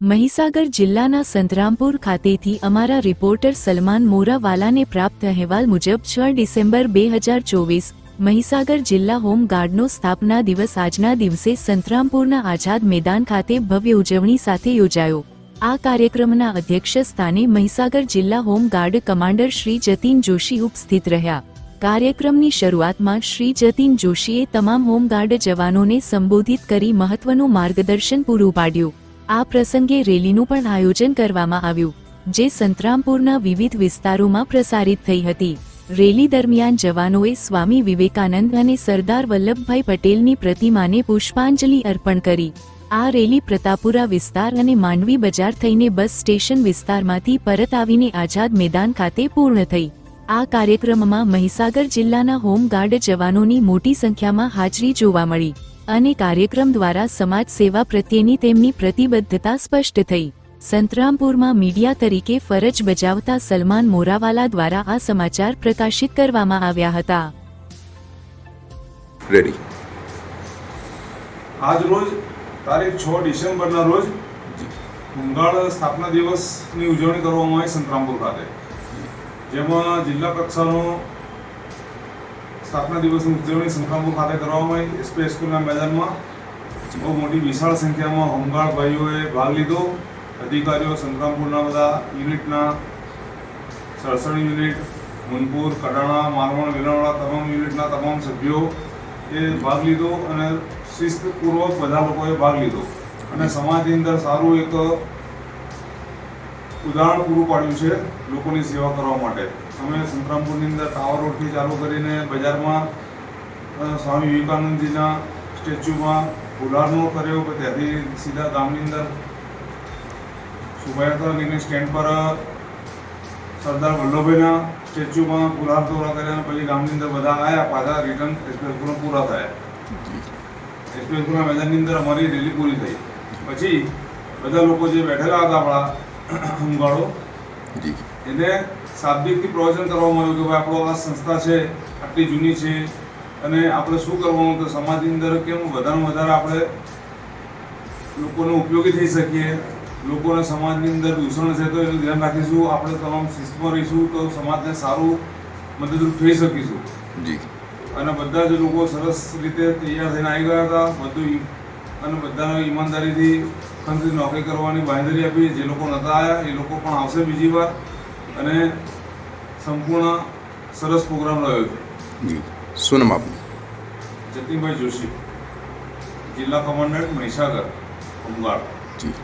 મહીસાગર જિલ્લાના સંતરામપુર ખાતેથી અમારા રિપોર્ટર સલમાન મોરાવાલાને પ્રાપ્ત અહેવાલ મુજબ છ ડિસેમ્બર બે હજાર ચોવીસ, મહીસાગર જિલ્લા હોમગાર્ડનો સ્થાપના દિવસ આજના દિવસે સંતરામપુરના આઝાદ મેદાન ખાતે ભવ્ય ઉજવણી સાથે યોજાયો. આ કાર્યક્રમના અધ્યક્ષ સ્થાને મહીસાગર જિલ્લા home guard commander Shri Jatin Joshi ઉપસ્થિત રહ્યા. કાર્યક્રમની શરૂઆતમાં શ્રી જતીન જોશીએ તમામ હોમગાર્ડ જવાનોને સંબોધિત કરી મહત્વનું માર્ગદર્શન પૂરું પાડ્યું. આ પ્રસંગે રેલીનું પણ આયોજન કરવામાં આવ્યું, જે સંતરામપુરના વિવિધ વિસ્તારોમાં પ્રસારિત થઈ હતી. રેલી દરમિયાન જવાનોએ સ્વામી વિવેકાનંદ અને સરદાર વલ્લભભાઈ પટેલની પ્રતિમાને પુષ્પાંજલિ અર્પણ કરી. આ રેલી પ્રતાપુરા વિસ્તાર અને માંડવી બજાર થઈને બસ સ્ટેશન વિસ્તારમાંથી પરત આવીને આઝાદ મેદાન ખાતે પૂર્ણ થઈ. આ કાર્યક્રમમાં મહીસાગર જિલ્લાના હોમગાર્ડ જવાનોની મોટી સંખ્યામાં હાજરી જોવા મળી અને કાર્યક્રમ દ્વારા સમાજ સેવા પ્રત્યેની તેમની પ્રતિબદ્ધતા સ્પષ્ટ થઈ. સંતરામપુરમાં મીડિયા તરીકે ફરજ બજાવતા સલમાન મોરાવાલા દ્વારા આ સમાચાર પ્રકાશિત કરવામાં આવ્યા હતા. રેડી આજ રોજ તારીખ છ ડિસેમ્બરના રોજ બંગાળ સ્થાપના દિવસની ઉજવણી કરવામાં આવી સંતરામપુર ખાતે. જેમાં જિલ્લા કક્ષાનો સ્થાપના દિવસની ઉજવણી સંતરામપુર ખાતે કરવામાં આવી. એસપી સ્કૂલના મેદાનમાં બહુ મોટી વિશાળ સંખ્યામાં હોમગાર્ડ ભાઈઓએ ભાગ લીધો. અધિકારીઓ સંગ્રામપુરના બધા યુનિટના સડસઠ યુનિટ, મુનપુર કડાણા મારવણ વેલણવાળા તમામ યુનિટના તમામ સભ્યો એ ભાગ લીધો અને શિસ્તપૂર્વક બધા લોકોએ ભાગ લીધો. અને સમાજની અંદર સારું એક ઉદાહરણ પૂરું પાડ્યું છે લોકોની સેવા કરવા માટે. અમે સંતરામપુરની અંદર ટાવર રોડથી ચાલુ કરીને બજારમાં સ્વામી વિવેકાનંદજીના સ્ટેચ્યુમાં ફુલારનો કર્યો ત્યાંથી સીધા ગામની અંદર શોભાયાત્રા લઈને સ્ટેન્ડ પર સરદાર વલ્લભભાઈના સ્ટેચ્યુમાં ફુલહાર દોરા કર્યા પછી ગામની અંદર બધા આવ્યા પાછા રિટર્ન એક્સપ્રેસપુરા પૂરા થયા. એક્સપ્રેસપુરા મેદાનની અંદર અમારી રેલી પૂરી થઈ. પછી બધા લોકો જે બેઠેલા હતા આપણા જી. એને શાબ્દિકથી પ્રવચન કરવામાં આવ્યું કે ભાઈ આપણો આ સંસ્થા છે આટલી જૂની છે અને આપણે શું કરવાનું? તો સમાજની અંદર કેમ વધારે વધારે આપણે લોકોને ઉપયોગી થઈ શકીએ? લોકોને સમાજની અંદર દૂષણ છે તો એનું ધ્યાન રાખીશું. આપણે તમામ શિસ્તમાં રહીશું તો સમાજને સારું મદદરૂપ થઈ શકીશું. જી. અને બધા જ લોકો સરસ રીતે તૈયાર થઈને આવી ગયા હતા. બધું અને બધાને ઈમાનદારીથી ખંતથી નોકરી કરવાની બાંધરી આપી જે લોકો નહોતા આવ્યા એ લોકો પણ આવશે બીજી વાર. અને સંપૂર્ણ સરસ પ્રોગ્રામ રહ્યો છે. શું નામ આપનું? જતીનભાઈ જોશી જિલ્લા કમાન્ડન્ટ મહીસાગર હોમગાર્ડ જી.